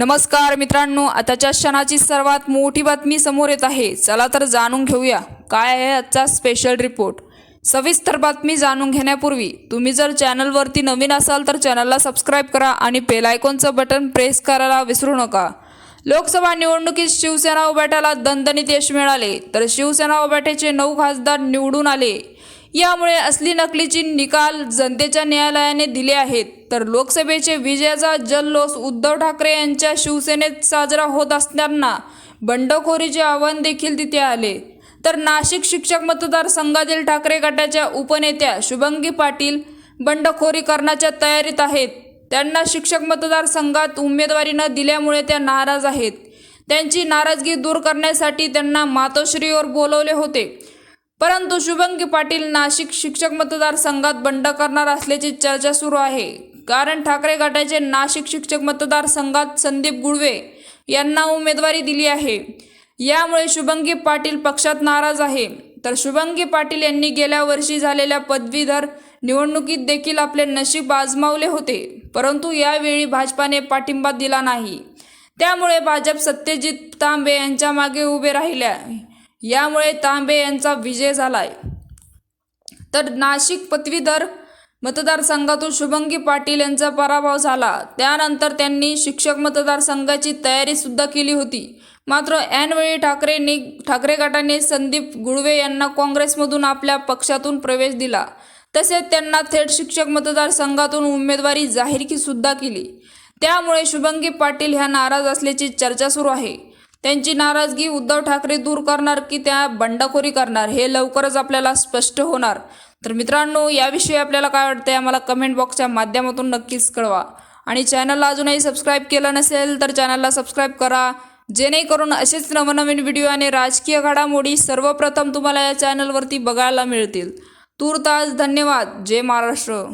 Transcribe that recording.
नमस्कार मित्रांनो आताच्या क्षणाची सर्वात मोठी बातमी समोर येत आहे. चला तर जाणून घेऊया. काय आहे आजचा स्पेशल रिपोर्ट सविस्तर बातमी जाणून घेण्यापूर्वी तुम्ही जर चॅनलवरती नवीन असाल तर चॅनलला सबस्क्राईब करा आणि बेलायकॉनचं बटन प्रेस करायला विसरू नका. लोकसभा निवडणुकीत शिवसेना उभाट्याला दणदणीत यश मिळाले तर शिवसेना उभाट्याचे नऊ खासदार निवडून आले. यामुळे असली नकलीची निकाल जनतेच्या न्यायालयाने दिले आहेत. तर लोकसभेचे विजयाचा जल्लोष उद्धव ठाकरे यांच्या शिवसेनेत साजरा होत असताना बंडखोरीचे आव्हान देखील तिथे आले. तर नाशिक शिक्षक मतदारसंघातील ठाकरे गटाच्या उपनेत्या शुभंगी पाटील बंडखोरी करण्याच्या तयारीत आहेत. त्यांना शिक्षक मतदारसंघात उमेदवारी न दिल्यामुळे त्या नाराज आहेत. त्यांची नाराजगी दूर करण्यासाठी त्यांना मातोश्रीवर बोलवले होते. परंतु शुभंगी पाटील नाशिक शिक्षक मतदारसंघात बंड करणार असल्याची चर्चा सुरू आहे. कारण ठाकरे गटाचे नाशिक शिक्षक मतदारसंघात संदीप गुळवे यांना उमेदवारी दिली आहे. यामुळे शुभंगी पाटील पक्षात नाराज आहे. तर शुभंगी पाटील यांनी गेल्या वर्षी झालेल्या पदवीधर निवडणुकीत देखील आपले नशीब आजमावले होते. परंतु यावेळी भाजपाने पाठिंबा दिला नाही. त्यामुळे भाजप सत्यजित तांबे यांच्या मागे उभे राहिल्या यामुळे तांबे यांचा विजय झालाय. तर नाशिक पदवीधर मतदारसंघातून शुभंगी पाटील यांचा पराभव झाला. त्यानंतर त्यांनी शिक्षक मतदारसंघाची तयारीसुद्धा केली होती. मात्र ऐनवेळी ठाकरेंनी ठाकरे गटाने संदीप गुळवे यांना काँग्रेसमधून आपल्या पक्षातून प्रवेश दिला. तसेच त्यांना थेट शिक्षक मतदारसंघातून उमेदवारी जाहीर सुद्धा केली. त्यामुळे शुभंगी पाटील ह्या नाराज असल्याची चर्चा सुरू आहे. त्यांची नाराजगी उद्धव ठाकरे दूर करणार की त्या बंडखोरी करणार हे लवकरच आपल्याला स्पष्ट होणार. तर मित्रांनो याविषयी आपल्याला काय वाटतंय आम्हाला कमेंट बॉक्सच्या माध्यमातून नक्कीच कळवा. आणि चॅनलला अजूनही सबस्क्राईब केलं नसेल तर चॅनलला सबस्क्राईब करा. जेणेकरून असेच नवनवीन व्हिडिओ आणि राजकीय घडामोडी सर्वप्रथम तुम्हाला या चॅनलवरती बघायला मिळतील. तूर्तास धन्यवाद. जय महाराष्ट्र.